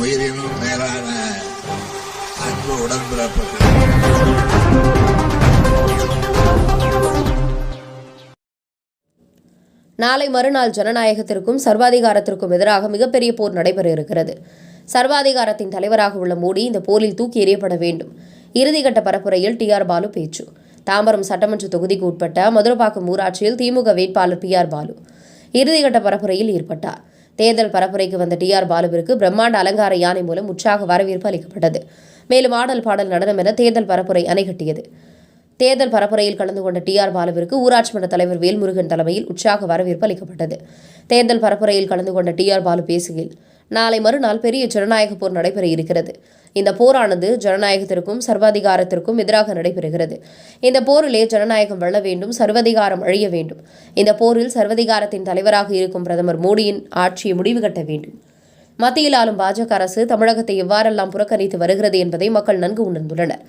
உயிரினும் மேலான அன்பு உடன்பிறப்புகள். நாளை மறுநாள் ஜனநாயகத்திற்கும் சர்வாதிகாரத்திற்கும் எதிராக மிகப்பெரிய போர் நடைபெற இருக்கிறது. சர்வாதிகாரத்தின் தலைவராக உள்ள மோடி இந்த போரில் தூக்கி எறியப்பட வேண்டும். இறுதிக்கட்ட பரப்புரையில் டி ஆர் பாலு பேச்சு. தாம்பரம் சட்டமன்ற தொகுதிக்கு உட்பட்ட மதுரப்பாக்கம் ஊராட்சியில் திமுக வேட்பாளர் பி ஆர் பாலு. இறுதிக்கட்ட பரப்புரையில் ஈடுபட்டார் தேர்தல் பரப்புரைக்கு வந்த டி ஆர் பாலுவிற்கு பிரம்மாண்ட அலங்கார யானை மூலம் உற்சாக வரவேற்பு அளிக்கப்பட்டது. மேலும் ஆடல் பாடல் நடனம் என தேர்தல் பரப்புரை அணைகட்டியது. தேர்தல் பரப்புரையில் கலந்து கொண்ட டி ஆர் பாலுவிற்கு ஊராட்சி மன்ற தலைவர் வேல்முருகன் தலைமையில் உற்சாக வரவேற்பு அளிக்கப்பட்டது. தேர்தல் பரப்புரையில் கலந்து கொண்ட டி ஆர் பாலு பேசுகையில் நாளை மறுநாள் பெரிய ஜனநாயக போர் நடைபெற இருக்கிறது. இந்த போரானது ஜனநாயகத்திற்கும் சர்வாதிகாரத்திற்கும் எதிராக நடைபெறுகிறது. இந்த போரிலே ஜனநாயகம் வெல்ல வேண்டும் சர்வதிகாரம் அழிய வேண்டும். இந்த போரில் சர்வதிகாரத்தின் தலைவராக இருக்கும் பிரதமர் மோடியின் ஆட்சியை முடிவு கட்ட வேண்டும். மத்தியில் ஆளும் பாஜக அரசு தமிழகத்தை எவ்வாறெல்லாம் புறக்கணித்து வருகிறது என்பதை மக்கள் நன்கு உணர்ந்துள்ளனர்.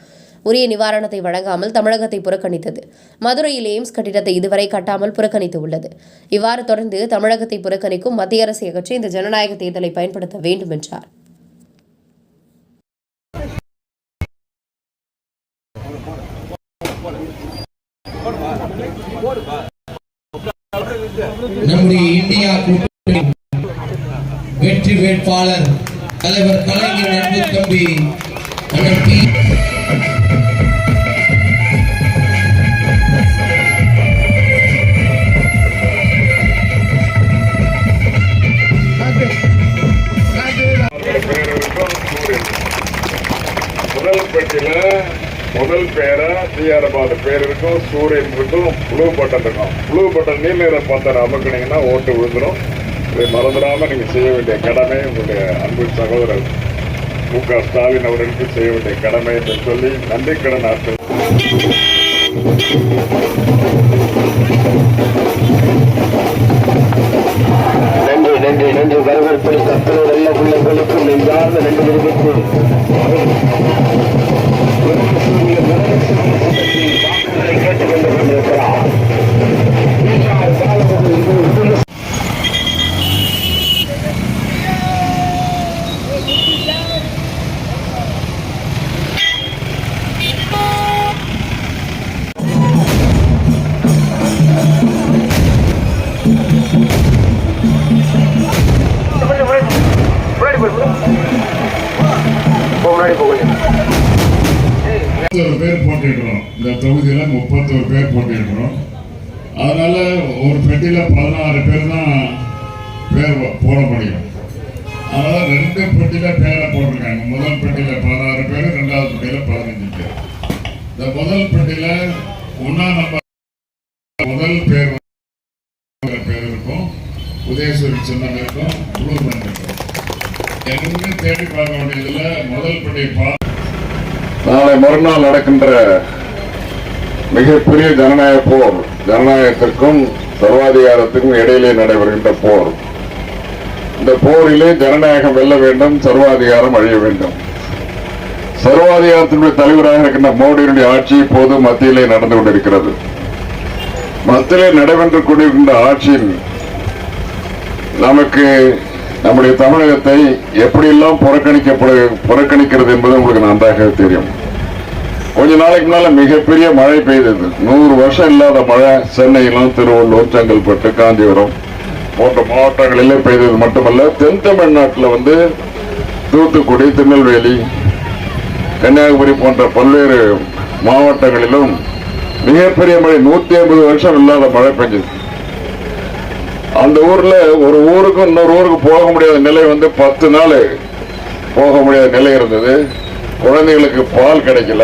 உரிய நிவாரணத்தை வழங்காமல் தமிழகத்தை புறக்கணித்தது. மதுரையில் எய்ம்ஸ் கட்டிடத்தை இதுவரை கட்டாமல் புறக்கணித்து உள்ளது இவ்வாறு தொடர்ந்து தமிழகத்தை புறக்கணிக்கும் மத்திய அரசை அகற்றி இந்த ஜனநாயக தேர்தலை பயன்படுத்த வேண்டும் என்றார். நம்முடைய இந்தியா கூட்டணி வெற்றி வேட்பாளர் தலைவர் கலைஞர் அன்பு தம்பி முதல் பெட்டியில முதல் பேரா டிஆர் பேர் இருக்கும் சூரியன் இருக்கும் ப்ளூ பட்டன் இருக்கும். ப்ளூ பட்டன் நீல நிற பட்டன் அமுக்குனீங்கன்னா ஓட்டு விழுந்துடும் இதை மறந்துடாம நீங்க செய்ய வேண்டிய கடமை உங்களுடைய அன்பு சகோதரர் மு க. ஸ்டாலின் அவர்களுக்கு செய்ய வேண்டிய கடமை என்று சொல்லி நன்றி கடன் ஆற்றல். நன்றி நன்றி நன்றி. வரவேற்பு அத்தனை நல்ல உள்ளங்களுக்கும் நெஞ்சார்ந்த நன்றி தெரிவித்து. பேர் போட்டிடுறோம் இந்த தொகுதியில் முப்பத்தொரு பேர் போட்டிடுறோம் அதனால ஒரு பெட்டியில பதினாறு பேர் தான் பேர் போட முடியும் அதனால் ரெண்டு பெட்டியில பேரை போட்டிருக்காங்க. முதல் பெட்டியில் பதினாறு பேர் ரெண்டாவது பெட்டியில பதினஞ்சு பேர். இந்த முதல் பெட்டியில ஒன்னாம் நம்பர் முதல் பேர் உதயசூரி சின்னம் இருக்கும் ப்ளூ எதுவுமே தேடி பார்க்க வேண்டியதுல முதல் படி நாளை மறுநாள் நடக்கின்ற மிகப்பெரிய ஜனநாயக போர் ஜனநாயகத்திற்கும் சர்வாதிகாரத்திற்கும் இடையிலே நடைபெறுகின்ற போர். இந்த போரிலே ஜனநாயகம் வெல்ல வேண்டும் சர்வாதிகாரம் அழிய வேண்டும். சர்வாதிகாரத்தினுடைய தலைவராக இருக்கின்ற மோடியினுடைய ஆட்சி இப்போது மத்தியிலே நடந்து கொண்டிருக்கிறது. மத்தியிலே நடைபெற்று கொண்டிருக்கின்ற ஆட்சியின் நமக்கு நம்முடைய தமிழகத்தை எப்படியெல்லாம் புறக்கணிக்கப்பட புறக்கணிக்கிறது என்பது உங்களுக்கு நன்றாக தெரியும். கொஞ்ச நாளைக்கு முன்னால மிகப்பெரிய மழை பெய்தது. நூறு வருஷம் இல்லாத மழை சென்னையிலும் திருவள்ளூர் செங்கல்பட்டு காஞ்சிபுரம் போன்ற மாவட்டங்களிலே பெய்தது மட்டுமல்ல தென் தமிழ்நாட்டில் வந்து தூத்துக்குடி திருநெல்வேலி கன்னியாகுமரி போன்ற பல்வேறு மாவட்டங்களிலும் மிகப்பெரிய மழை நூற்றி ஐம்பது வருஷம் இல்லாத மழை பெஞ்சது. அந்த ஊர்ல ஒரு ஊருக்கு இன்னொரு ஊருக்கு போக முடியாத நிலை வந்து பத்து நாள் போக முடியாத நிலை இருந்தது. குழந்தைகளுக்கு பால் கிடைக்கல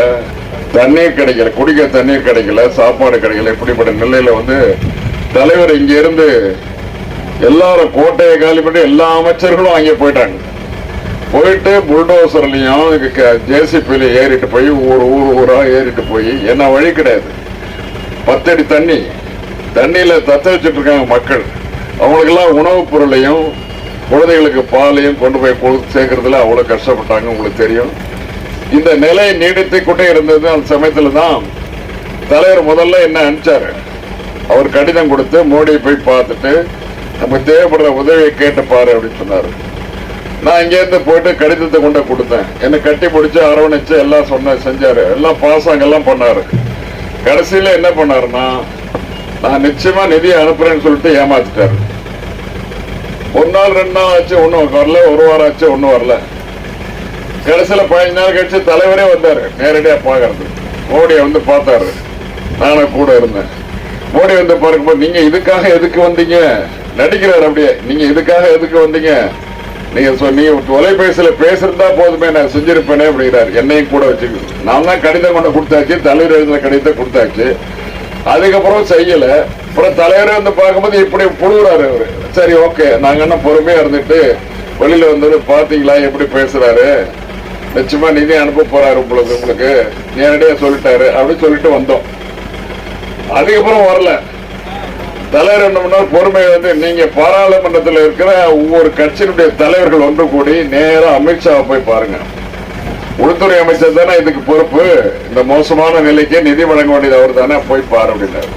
தண்ணீர் கிடைக்கல குடிக்க தண்ணீர் கிடைக்கல சாப்பாடு கிடைக்கல இப்படிப்பட்ட நிலையில வந்து தலைவர் இங்க இருந்து எல்லாரும் கோட்டையை காலி பண்ணி எல்லா அமைச்சர்களும் அங்கே போயிட்டாங்க. போயிட்டு புல்டோசர்லையும் ஜேசிபியில ஏறிட்டு போய் ஊர் ஊர் ஊரா ஏறிட்டு போய் என்ன வழி கிடையாது. பத்தடி தண்ணி. தண்ணியில தத்த வச்சுட்டு இருக்காங்க மக்கள். அவங்களுக்கெல்லாம் உணவுப் பொருளையும் குழந்தைகளுக்கு பாலையும் கொண்டு போய் கொடு- சேர்க்கறதுல அவ்வளோ கஷ்டப்பட்டாங்க உங்களுக்கு தெரியும். இந்த நிலை நீடித்து கொண்டே இருந்தது அந்த சமயத்தில் தான் தலைவர் முதல்ல என்ன அனுப்பிச்சாரு? அவர் கடிதம் கொடுத்து மோடியை போய் பார்த்துட்டு நமக்கு தேவைப்படுற உதவியை கேட்டு பாரு அப்படின்னு சொன்னார். நான் இங்கேருந்து போயிட்டு கடிதத்தை கொண்டு கொடுத்தேன். என்னை கட்டி பிடிச்சி அரவணைச்சு எல்லாம் சொன்ன செஞ்சார். எல்லாம் பாசாங்க எல்லாம் பண்ணாரு. கடைசியில் என்ன பண்ணாருன்னா நான் நிச்சயமாக நிதியை அனுப்புகிறேன்னு சொல்லிட்டு ஏமாத்திட்டாரு. ஒரு நாள் ரெண்டு நாள் ஆச்சு ஒன்றும் வரல. ஒரு வாரம் ஆச்சு ஒன்றும் வரல. கடைசியில் பதினஞ்சு நாள் கழிச்சு தலைவரே வந்தார். நேரடியாக பார்க்கறது. மோடியை வந்து பார்த்தாரு. நானும் கூட இருந்தேன். மோடி வந்து பார்க்கும்போது நீங்கள் இதுக்காக எதுக்கு வந்தீங்க? நடிக்கிறார் அப்படியே. நீங்கள் இதுக்காக எதுக்கு வந்தீங்க? நீங்கள் சொ- நீங்க தொலைபேசியில் பேசுகிறதா போதுமே நான் செஞ்சுருப்பேனே அப்படிங்கிறார். என்னையும் கூட வச்சுக்கு நான் தான் கடிதம் கொண்டு கொடுத்தாச்சு தலைவர் எழுதின கடிதத்தை கொடுத்தாச்சு. அதுக்கப்புறம் செய்யல. அப்புறம் தலைவரே வந்து பார்க்கும்போது இப்படி புழுகுறாரு அவரு. சரி ஓகே. நாங்க என்ன பொறுமையா இருந்துட்டு வெளியில வந்து பாத்தீங்களா? எப்படி பேசுறாரு? நிச்சயமா நிதி அனுப்ப போறாரு உங்களுக்கு உங்களுக்கு. நேரடியா சொல்லிட்டாரு. அப்படின்னு சொல்லிட்டு வந்தோம். அதுக்கப்புறம் வரல. தலைவர் என்ன பொறுமையை பொறுமை வந்து நீங்க பாராளுமன்றத்தில் இருக்கிற ஒவ்வொரு கட்சியினுடைய தலைவர்கள் ஒன்று கூடி நேரம் அமித்ஷாவை போய் பாருங்க. உள்துறை அமைச்சர் தானே இதுக்கு பொறுப்பு? இந்த மோசமான நிலைக்கு நிதி வழங்க வேண்டியது அவர் தானே போய் பாரு அப்படின்னாரு.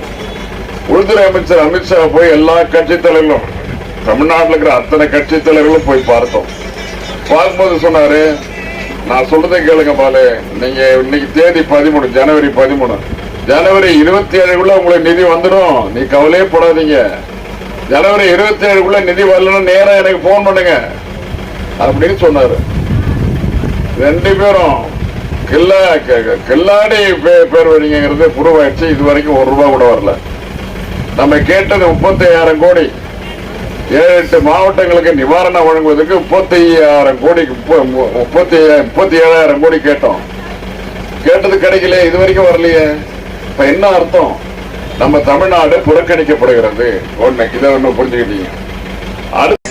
உள்துறை அமைச்சர் அமித்ஷா போய் எல்லா கட்சி தலைவர்களும் தமிழ்நாட்டில் இருக்கிற அத்தனை கட்சி தலைவர்களும் போய் பார்த்தோம். பார்க்கும்போது சொன்னாரு நான் சொல்றதை கேளுங்க பாலு நீங்க இன்னைக்கு தேதி பதிமூணு ஜனவரி பதிமூணு. ஜனவரி இருபத்தி ஏழுக்குள்ள உங்களுக்கு நிதி வந்துடும். நீ கவலையே போடாதீங்க. ஜனவரி இருபத்தி ஏழுக்குள்ள நிதி வரலன்னா நேரம் எனக்கு போன் பண்ணுங்க. அப்படின்னு சொன்னாரு. ரெண்டு பேரும் கில்லா கில்லாடி பே- பேர் வழிங்கிறது புருவாயிடுச்சு. இது வரைக்கும் ஒரு ரூபா கூட வரல. நம்ம கேட்டது முப்பத்தி ஐயாயிரம் கோடி. ஏழு எட்டு மாவட்டங்களுக்கு நிவாரணம் வழங்குவதற்கு முப்பத்தி ஐயாயிரம் கோடி மு- முப்பத்தி முப்பத்தி ஏழாயிரம் கோடி கேட்டோம். கேட்டது கிடைக்கல இது வரைக்கும் வரலையே. இப்ப என்ன அர்த்தம்? நம்ம தமிழ்நாடு புறக்கணிக்கப்படுகிறது. ஒண்ணு இதை ஒண்ணு புரிஞ்சுக்கிட்டீங்க. அடுத்து